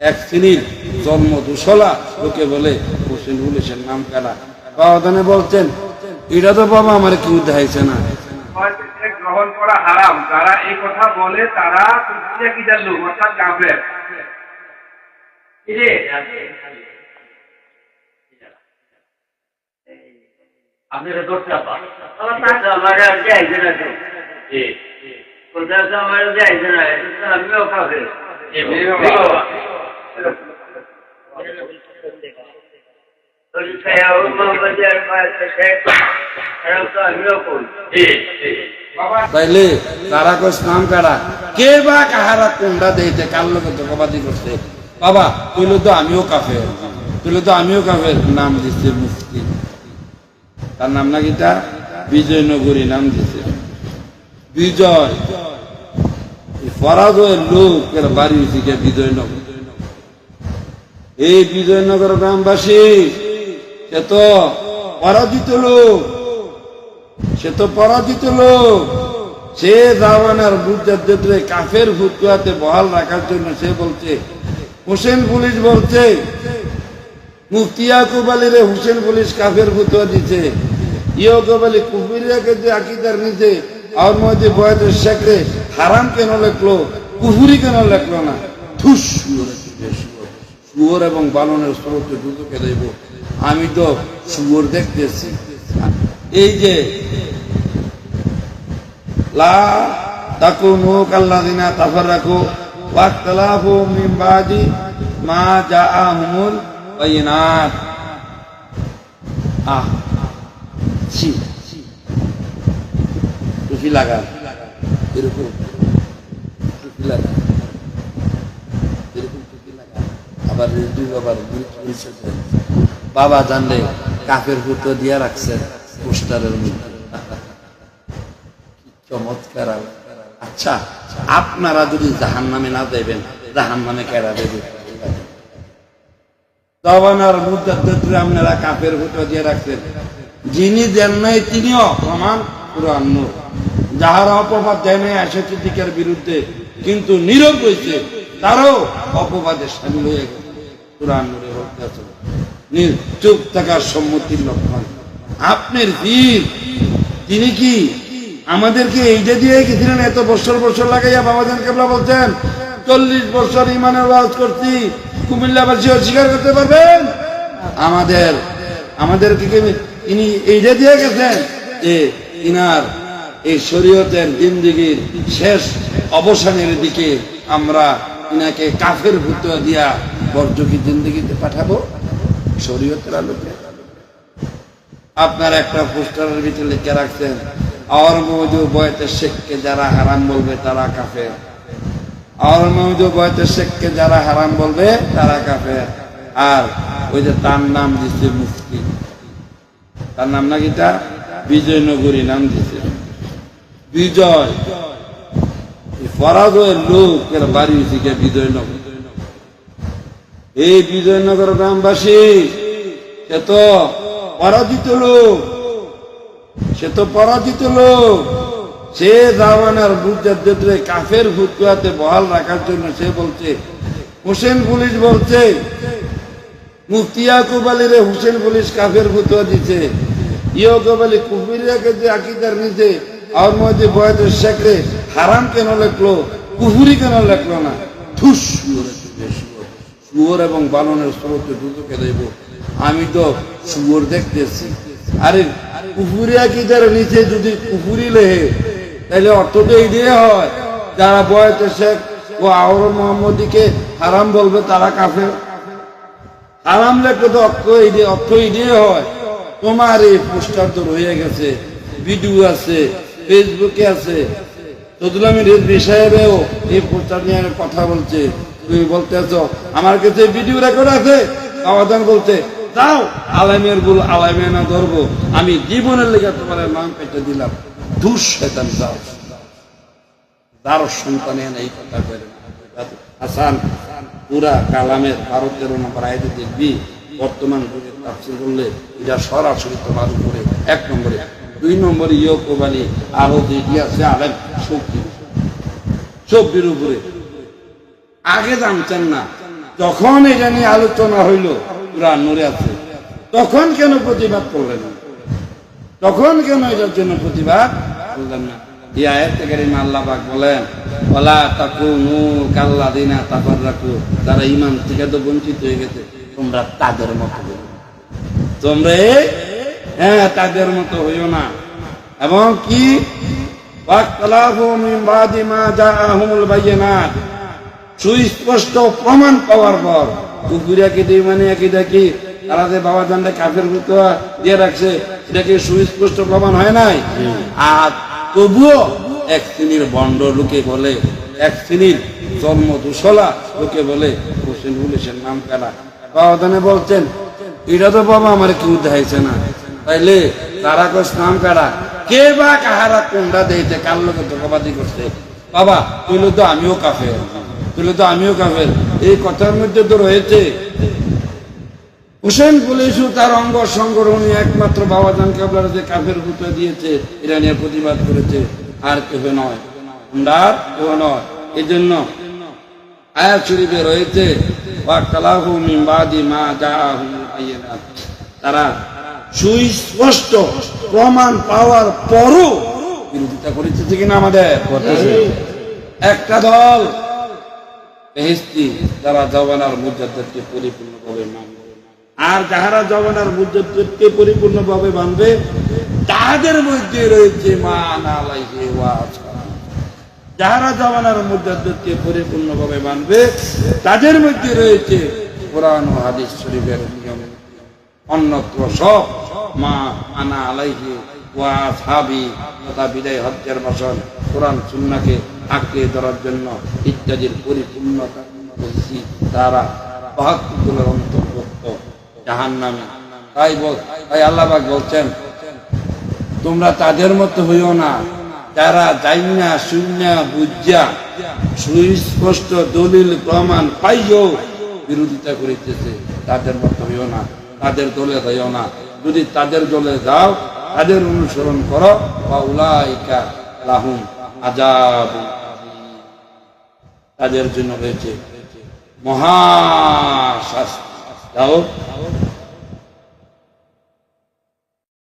এক শ্রেণির জন্ম দুশলা লোকে বলে হোসেন পুলিশের নাম কারা? বাবাদানে বলছেন এটা তো বাবা আমার কেউ দেখাইছে না। গ্রহণ করা হারাম। যারা এই কথা বলে তারা কি জানলো? অর্থাৎ কাফের আপনারা ধরতে পারেন আমার যাইছে না তো কোথাও তো আমার যাইছে না আমিও খাবে আমিও করি তাইলে তারা কারা কে বা কাহারা দেইতে, কার লোকে করছে? বাবা তো আমিও কাফের। তুইলে তো আমিও কাফের। নাম দিচ্ছে মুফতি। তার নাম না কিটা? বিজয়নগরী নাম দিছে। বিজয়। পরাজয়ের লোকের বাড়ি হয়েছে বিজয়নগর। এই বিজয়নগর গ্রামবাসী, সে তো পরাজিত লোক। সে তো পরাজিত লোক। সে জামানার বুদ্ধাদের কাফের ফুটকুয়াতে বহাল রাখার জন্য সে বলছে, হোসেন পুলিশ বলছে, মুফতি ইয়াকুব রে হোসেন পুলিশ কাফের ফুতুয়া দিছে। ইয়াকুব আলী কুফুরিয়াকে যে আকিদার নিচে আর মধ্যে বয়াদের শেখরে হারাম কেন লেখলো, কুফুরি কেন লেখলো না? থুস শুয়োরে এবং বালনের স্রোতে দুটোকে দেব। আমি তো শুয়োর দেখতেছি। এই যে, লা তাকুনু কাল্লাযিনা তাফাররাকু ওয়াখতালাফু মিন বাদি মা জাআহুমুল বায়িনাত আহ, ছি টুপি লাগা এরকম টুপি লাগা এরকম টুপি লাগা রেডি আবার বলছে বাবা জানলে কাফের ফুটো দিয়া রাখছে পোস্টারের মধ্যে। চমৎকার আচ্ছা আপনারা যদি জাহান নামে না দেবেন জাহান নামে কেরা দেবে তবানার মুদ্রা আপনারা কাপের ফুটো দিয়ে রাখছেন, যিনি দেন নাই তিনিও প্রমাণ নূর। যাহারা অপবাদ দেয় নাই সিদ্দিকের বিরুদ্ধে কিন্তু নীরব রয়েছে তারও অপবাদে সামিল হয়ে গেছে। পুরান নূরে বলতে আছে। নীর চুপ থাকার সম্মতির লক্ষণ। আপনার বীর তিনি কি আমাদেরকে এইটা দিয়ে গেছিলেন এত বছর বছর লাগাইয়া বাবাজান কেবলা বলছেন, চল্লিশ বছর ইমানের ওয়াজ করছি, কুমিল্লাবাসী অস্বীকার করতে পারবেন? আমাদের, আমাদেরকে ইনি এইটা দিয়ে গেছেন যে ইনার এই শরীয়তের জিন্দিগির শেষ অবসানের দিকে আমরা ইনাকে কাফের ভূত দিয়া বর্জকি জিন্দিগিতে পাঠাবো, শরীয়তের আলোকে। আপনার একটা পোস্টারের ভিতরে লিখে রাখছেন আর মৌজু বয়তে শেখকে যারা হারাম বলবে তারা কাফে আর মৌজু বয়তে শেখকে যারা হারাম বলবে তারা কাফে আর ওই যে তার নাম দিচ্ছে মুফতি। তার নাম নাকি তা বিজয়নগরী নাম দিচ্ছে বিজয়। বাড়ি গিয়া বিজয়নগর এই বিজয়নগর গ্রামবাসী, সে তো পরাজিত লোক। সে তো পরাজিত লোক। সে জামানার কাফের ফুটকুয়াতে বহাল রাখার জন্য সে বলছে, হোসেন পুলিশ বলছে, মুফতি ইয়াকুব রে হোসেন পুলিশ কাফের ফুতুয়া দিছে। ইয়াকুব আলী কুফুরিয়াকে যে আকিদার নিচে আর মধ্যে বয়াদের শেখরে হারাম কেন লেখলো? কুফুরি কেন লেখলো না? থুস শুয়োরে এবং বালনের স্রোতে দুটোকে দেব, আমি তো শুয়োর দেখতেছি। আরে কুফুরি আকিদার নিচে যদি কুফুরি লেহে তাহলে অর্থ তো এই দিয়ে হয়। যারা বয়াতে শেখ ও আওর মোহাম্মদীকে হারাম বলবে, তারা কাফের। হারাম লেখলে তো অর্থ এই দিয়ে অর্থ এই দিয়ে হয়। তোমার এই পোস্টার তো রয়ে গেছে। ভিডিও আছে, ফেসবুকে আছে। তদুলামি সাহেবেও এই পোস্টার নিয়ে কথা বলছে, তুমি বলতে আছো আমার কাছে ভিডিও রেকর্ড আছে আওয়াদান বলতে যাও, আলামেরগুলো আলামে না ধরবো, আমি জীবনের লেগে তোমার নাম পেটে দিলাম দুঃ শয়তান যাও। তার সন্তানে এই কথা করে হাসান, পুরা কালামের বারো তেরো নম্বর আয়তে দেখবি, বর্তমান যুগে তাফসির করলে এটা সরাসরি তোমার উপরে, এক নম্বরে দুই নম্বরে ইয়কুব আলী আরও যেটি আছে আলেম শক্তি। চব্বির উপরে। আগে জানতেন না। যখন এটা নিয়ে আলোচনা হইল নূরে আছে। তখন কেন প্রতিবাদ করলেন তখন কেন এটার জন্য প্রতিবাদ করলেন না? কাল্লাদিনা তাফার রাখু তারা ইমান বঞ্চিত হয়ে গেছে, তোমরা তাদের। তোমরা হ্যাঁ তাদের মতো হইও না। এবং কি? সুস্পষ্ট প্রমাণ পাওয়ার পর কুকুরিয়া কি দুই মানে একই দেখি তারা যে বাবা জানটা কাফের দিয়ে রাখছে এটা কি সুস্পষ্ট প্রমাণ হয় নাই? আর তবুও এক শ্রেণির বন্ড লোকে বলে, এক শ্রেণির জন্ম দুশলা লোকে বলে হোসেন পুলিশের নাম কারা বাবা বলছেন, এটা তো বাবা আমার কেউ দেখাইছে না। তাইলে তারা কস নাম কারা? কে বা কাহারা কোনটা দিয়েছে কার লোকে ধোকাবাদি করছে? বাবা, তুইলে তো আমিও কাফের। তুইলে তো আমিও কাফের। এই কথার মধ্যে তো রয়েছে। হুসেন পুলিশও তার অঙ্গ সংগ্রহণী একমাত্র বাবা জান কেবলার যে কাফের ভূত দিয়েছে, এটা নিয়ে প্রতিবাদ করেছে। আর কেউ নয়। আর কেউ নয়। এই জন্য আয়াত শরীফে রয়েছে ওয়াক্তালাহু মিন বাদি মা বায়িনাত। তারা সুস্পষ্ট প্রমাণ পাওয়ার পরও বিরোধিতা করেছে কিনা আমাদের একটা দল বেহেস্তি যারা জবানার মুজাদ্দকে পরিপূর্ণভাবে মানবে। আর যাহারা জবানার মুজাদ্দকে পরিপূর্ণভাবে মানবে তাদের মধ্যে রয়েছে মা নালাইহে ওয়া আসহাব। যাহারা জমানার মুজাদ্দকে পরিপূর্ণভাবে মানবে, তাদের মধ্যে রয়েছে কোরআন হাদিস শরীফের নিয়ম। অন্যত্র সব মা আনা আলাইহি ওয়া সাহাবি তথা বিদায় হজ্জের বাসন কোরআন সুন্নাকে আঁকড়ে ধরার জন্য ইত্যাদির পরিপূর্ণতা বলছি তারা বাহাত্তরের অন্তর্ভুক্ত। জাহান নামে তাই বল, তাই আল্লাহবাক বলছেন, তোমরা তাদের মতো হইও না। যারা যাই না শূন্য বুঝা সুস্পষ্ট দলিল, প্রমাণ পাইও, বিরোধিতা করিতেছে, তাদের মতো হইও না। তাদের দলে যাইও না। যদি তাদের দলে যাও, তাদের অনুসরণ করো বা উলাইকা লাহুম আজাব তাদের জন্য রয়েছে মহাশাস্তি